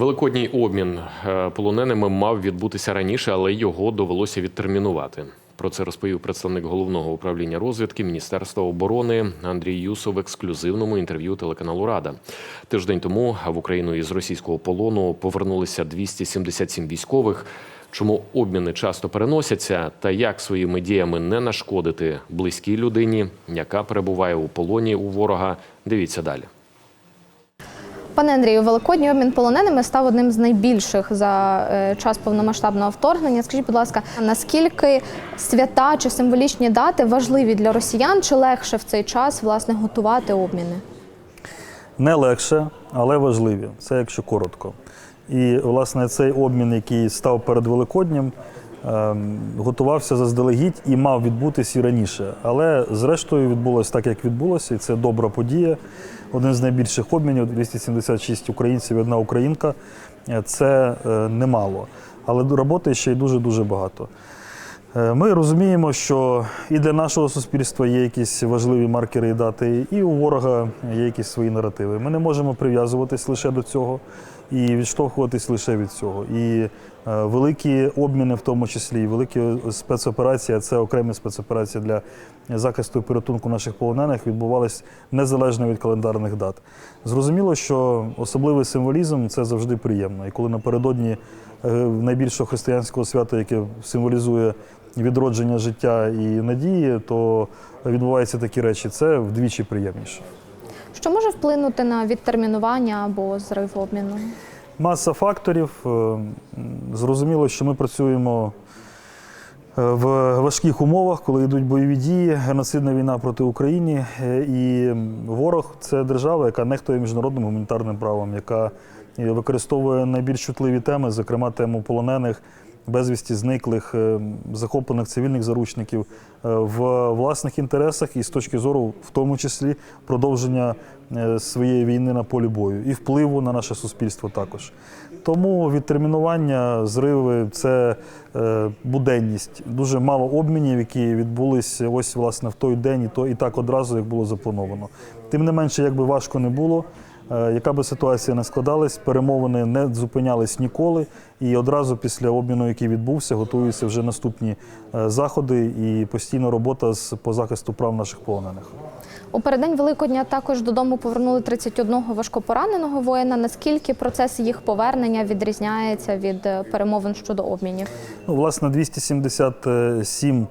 Великодній обмін е, полоненими мав відбутися раніше, але його довелося відтермінувати. Про це розповів представник головного управління розвідки Міністерства оборони Андрій Юсов в ексклюзивному інтерв'ю телеканалу Рада. Тиждень тому в Україну із російського полону повернулися 277 військових. Чому обміни часто переносяться, та як своїми діями не нашкодити близькій людині, яка перебуває у полоні у ворога, дивіться далі. Пане Андрію, великодній обмін полоненими став одним з найбільших за е, час повномасштабного вторгнення. Скажіть, будь ласка, наскільки свята чи символічні дати важливі для росіян, чи легше в цей час власне готувати обміни? Не легше, але важливі. Це якщо коротко. І, власне, цей обмін, який став перед Великоднем, ем, готувався заздалегідь і мав відбутись і раніше. Але зрештою відбулося так, як відбулося, і це добра подія. Один з найбільших обмінів 276 українців і одна українка. Е, Це е, немало. Але роботи ще й дуже-дуже багато. Е, Ми розуміємо, що і для нашого суспільства є якісь важливі маркери і дати, і у ворога є якісь свої наративи. Ми не можемо прив'язуватись лише до цього і відштовхуватись лише від цього. І е, великі обміни, в тому числі, і великі спецоперації, це окремі спецоперації для захисту і порятунку наших полонених, відбувались незалежно від календарних дат. Зрозуміло, що особливий символізм це завжди приємно. І коли напередодні е, найбільшого християнського свята, яке символізує відродження життя і надії, то відбуваються такі речі. Це вдвічі приємніше. Що може вплинути на відтермінування або зрив обміну? Маса факторів. Е, Зрозуміло, що ми працюємо е, в важких умовах, коли йдуть бойові дії, геноцидна війна проти України. Е, І ворог це держава, яка нехтує міжнародним гуманітарним правом, яка використовує найбільш чутливі теми, зокрема тему полонених, безвісті зниклих, е, захоплених цивільних заручників е, в власних інтересах і з точки зору, в тому числі, продовження е, своєї війни на полі бою і впливу на наше суспільство також. Тому відтермінування, зриви це буденність. Дуже мало обмінів, які відбулись ось власне в той день, і то і так одразу, як було заплановано. Тим не менше, як би важко не було. Е, Яка би ситуація не складалась, перемовини не зупинялись ніколи, і одразу після обміну, який відбувся, готуються вже наступні е, заходи і постійна робота з по захисту прав наших полонених. У переддень Великодня також додому повернули 31 важкопораненого воїна. Наскільки процес їх повернення відрізняється від е, перемовин щодо обмінів? Ну, власне, 277 е,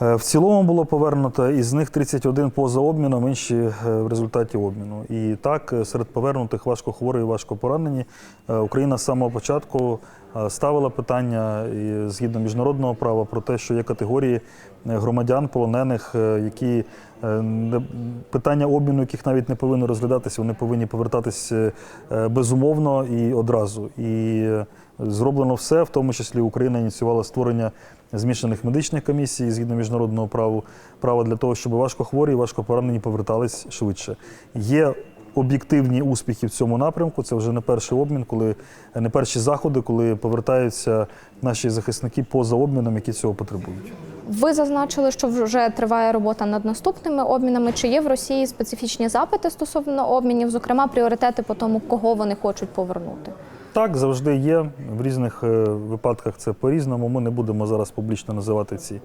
в цілому було повернуто, із них 31 поза обміном, інші е, в результаті обміну. І так, е, серед повернутих важкохворих і важкопоранені е, Україна з самого початку е, ставила питання і згідно міжнародного права про те, що є категорії е, громадян, полонених, е, які е, питання обміну, яких навіть не повинно розглядатися, вони повинні повертатись е, е, безумовно і одразу. І е, зроблено все, в тому числі Україна ініціювала створення змішаних медичних комісій згідно міжнародного праву, права для того, щоб важкохворі і важкопоранені повертались швидше. Є об'єктивні успіхи в цьому напрямку. Це вже не перший обмін, коли не перші заходи, коли повертаються наші захисники поза обміном, які цього потребують. Ви зазначили, що вже триває робота над наступними обмінами. Чи є в Росії специфічні запити стосовно обмінів, зокрема пріоритети по тому, кого вони хочуть повернути? Так, завжди є. В різних е, випадках це по-різному. Ми не будемо зараз публічно називати ці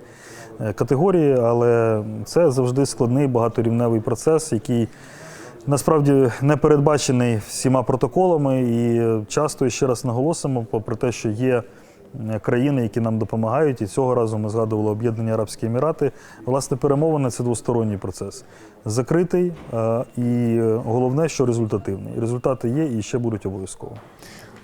е, категорії, але це завжди складний багаторівневий процес, який насправді не передбачений всіма протоколами. І часто і ще раз наголосимо, попри те, що є. е, Країни, які нам допомагають, і цього разу ми згадували Об'єднані Арабські Емірати. Власне, перемовини це двосторонній процес. Закритий е, і е, головне, що результативний. Результати є і ще будуть обов'язково.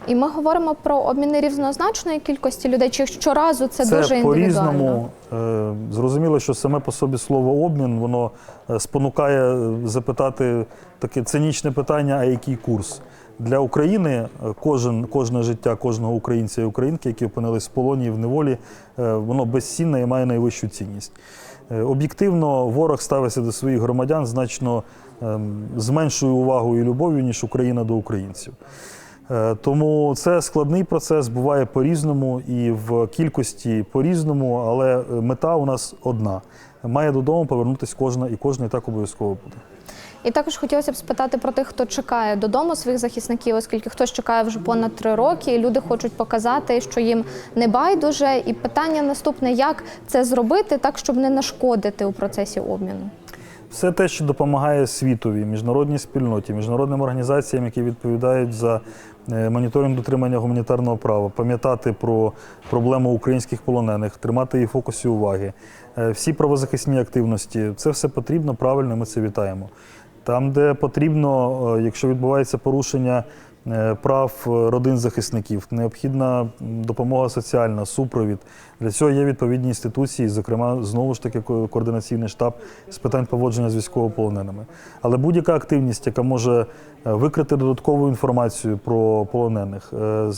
І ми говоримо про обміни рівнозначної кількості людей, чи щоразу це, дуже індивідуально? по-різному. Е, Зрозуміло, що саме по собі слово обмін воно е, спонукає е, запитати таке цинічне питання: а який курс? Для України кожен, кожне життя кожного українця і українки, які опинились в полоні і в неволі, воно безцінне і має найвищу цінність. Об'єктивно, ворог ставиться до своїх громадян значно ем, з меншою увагою і любов'ю, ніж Україна до українців. Е, Тому це складний процес, буває по-різному і в кількості по-різному, але мета у нас одна. Має додому повернутися кожна і кожна так обов'язково буде. І також хотілося б спитати про тих, хто чекає додому своїх захисників, оскільки хтось чекає вже понад три роки, і люди хочуть показати, що їм не байдуже. І питання наступне: як це зробити так, щоб не нашкодити у процесі обміну? Все те, що допомагає світові, міжнародній спільноті, міжнародним організаціям, які відповідають за е, моніторинг дотримання гуманітарного права, пам'ятати про проблему українських полонених, тримати її в фокусі уваги. Е, Всі правозахисні активності, це все потрібно, правильно, ми це вітаємо. Там, де потрібно, е, якщо відбувається порушення прав е, родин захисників, необхідна допомога соціальна, супровід. Для цього є відповідні інституції, зокрема, знову ж таки, координаційний штаб з питань поводження з військовополоненими. Але будь-яка активність, яка може е, викрити додаткову інформацію про полонених, е,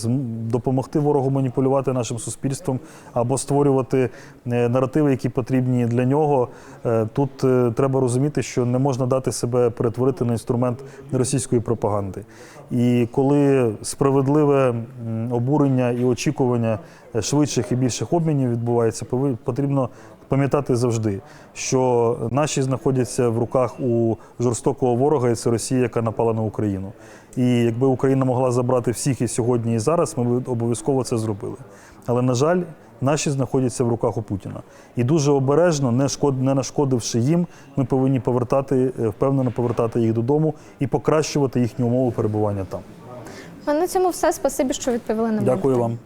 допомогти ворогу маніпулювати нашим суспільством або створювати е, наративи, які потрібні для нього. Е, Тут е, треба розуміти, що не можна дати себе перетворити на інструмент російської пропаганди. І коли справедливе обурення і очікування е, швидших і більших обмінів відбувається, потрібно пам'ятати завжди, що наші знаходяться в руках у жорстокого ворога, і це Росія, яка напала на Україну. І якби Україна могла забрати всіх і сьогодні, і зараз, ми б обов'язково це зробили. Але на жаль, наші знаходяться в руках у Путіна. І дуже обережно, не шкод, не нашкодивши їм, ми повинні повертати, е, впевнено повертати їх додому і покращувати їхні умови перебування там. А на цьому все. Спасибі, що відповіли на Дякую вам.